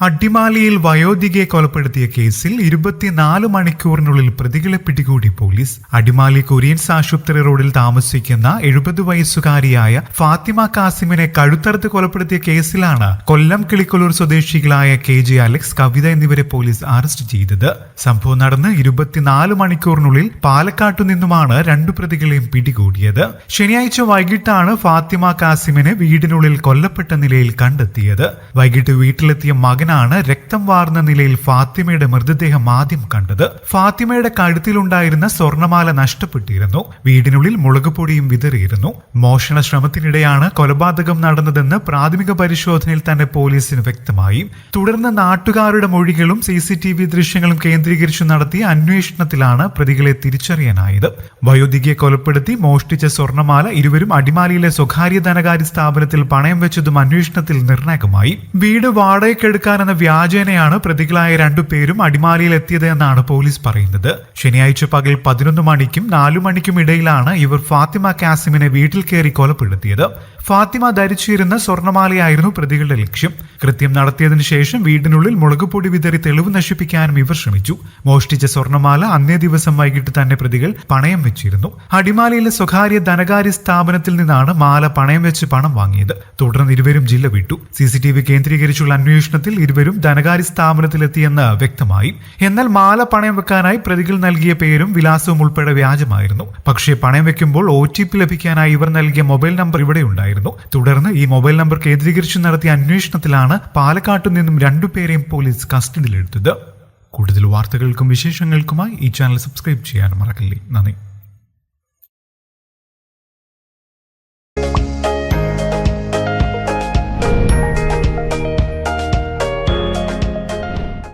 അട്ടിമാലിയിൽ വയോധികയെ കൊലപ്പെടുത്തിയ കേസിൽ ഇരുപത്തിനാല് മണിക്കൂറിനുള്ളിൽ പ്രതികളെ പിടികൂടി പോലീസ്. അടിമാലി കുര്യൻസ് ആശുപത്രി റോഡിൽ താമസിക്കുന്ന എഴുപത് വയസ്സുകാരിയായ ഫാത്തിമ കാസിമിനെ കഴുത്തറുത്ത് കൊലപ്പെടുത്തിയ കേസിലാണ് കൊല്ലം കിളിക്കൊല്ലൂർ സ്വദേശികളായ കെ ജെ അലക്സ് കവിത എന്നിവരെ പോലീസ് അറസ്റ്റ് ചെയ്തത്. സംഭവം നടന്ന് ഇരുപത്തിനാല് മണിക്കൂറിനുള്ളിൽ പാലക്കാട്ടു നിന്നുമാണ് രണ്ടു പ്രതികളെയും പിടികൂടിയത്. ശനിയാഴ്ച വൈകിട്ടാണ് ഫാത്തിമ കാസിമിനെ വീടിനുള്ളിൽ കൊല്ലപ്പെട്ട നിലയിൽ കണ്ടെത്തിയത്. വൈകിട്ട് വീട്ടിലെത്തിയ മകനാണ് രക്തം വാർന്ന നിലയിൽ ഫാത്തിമയുടെ മൃതദേഹം ആദ്യം കണ്ടത്. ഫാത്തിമയുടെ കഴുത്തിലുണ്ടായിരുന്ന സ്വർണമാല നഷ്ടപ്പെട്ടിരുന്നു. വീടിനുള്ളിൽ മുളകുപൊടിയും വിതറിയിരുന്നു. മോഷണ ശ്രമത്തിനിടെയാണ് കൊലപാതകം നടന്നതെന്ന് പ്രാഥമിക പരിശോധനയിൽ തന്നെ പോലീസിന് വ്യക്തമായി. തുടർന്ന് നാട്ടുകാരുടെ മൊഴികളും സി സി ടി വി ദൃശ്യങ്ങളും കേന്ദ്രീകരിച്ചു നടത്തിയ അന്വേഷണത്തിലാണ് പ്രതികളെ തിരിച്ചറിയാനായത്. വയോധികയെ കൊലപ്പെടുത്തി മോഷ്ടിച്ച സ്വർണമാല ഇരുവരും അടിമാലിയിലെ സ്വകാര്യ ധനകാര്യ സ്ഥാപനത്തിൽ പണയം വെച്ചതും അന്വേഷണത്തിൽ നിർണായകമായി. വീട് വാടകയ്ക്കെടുക്കാനെന്ന വ്യാജേനയാണ് പ്രതികളായ രണ്ടുപേരും അടിമാലിയിൽ എത്തിയത് എന്നാണ് പോലീസ് പറയുന്നത്. ശനിയാഴ്ച പകൽ പതിനൊന്ന് മണിക്കും നാലു മണിക്കും ഇടയിലാണ് ഇവർ ഫാത്തിമ കാസിമിനെ വീട്ടിൽ കയറി കൊലപ്പെടുത്തിയത്. ഫാത്തിമ ധരിച്ചിരുന്ന സ്വർണമാലയായിരുന്നു പ്രതികളുടെ ലക്ഷ്യം. കൃത്യം നടത്തിയതിനു ശേഷം വീടിനുള്ളിൽ മുളകുപൊടി വിതറി തെളിവ് നശിപ്പിക്കാനും ഇവർ ശ്രമിച്ചു. മോഷ്ടിച്ച സ്വർണമാല അന്നേ ദിവസം വൈകിട്ട് തന്നെ പ്രതികൾ പണയം വെച്ചിരുന്നു. അടിമാലിയിലെ സ്വകാര്യ ധനകാര്യ സ്ഥാപനത്തിൽ നിന്നാണ് മാല പണയം വെച്ച് പണം വാങ്ങിയത്. തുടർന്ന് ഇരുവരും ജില്ല വിട്ടു. സി സി ടി വി കേന്ദ്രീകരിച്ചുള്ള അന്വേഷണത്തിൽ ഇരുവരും ധനകാര്യ സ്ഥാപനത്തിലെത്തിയെന്ന് വ്യക്തമായി. എന്നാൽ മാല പണയം വെക്കാനായി പ്രതികൾ നൽകിയ പേരും വിലാസവും ഉൾപ്പെടെ വ്യാജമായിരുന്നു. പക്ഷേ പണയം വെക്കുമ്പോൾ ഒ ടി പി ലഭിക്കാനായി ഇവർ നൽകിയ മൊബൈൽ നമ്പർ ഇവിടെ ഉണ്ടായിരുന്നു. തുടർന്ന് ഈ മൊബൈൽ നമ്പർ കേന്ദ്രീകരിച്ച് നടത്തിയ അന്വേഷണത്തിലാണ് പാലക്കാട്ടു നിന്നും രണ്ടുപേരെയും പോലീസ് കസ്റ്റഡിയിലെടുത്തത്. കൂടുതൽ വാർത്തകൾക്കും വിശേഷങ്ങൾക്കുമായി ഈ ചാനൽ സബ്സ്ക്രൈബ് ചെയ്യാൻ മറക്കല്ലേ. നന്ദി.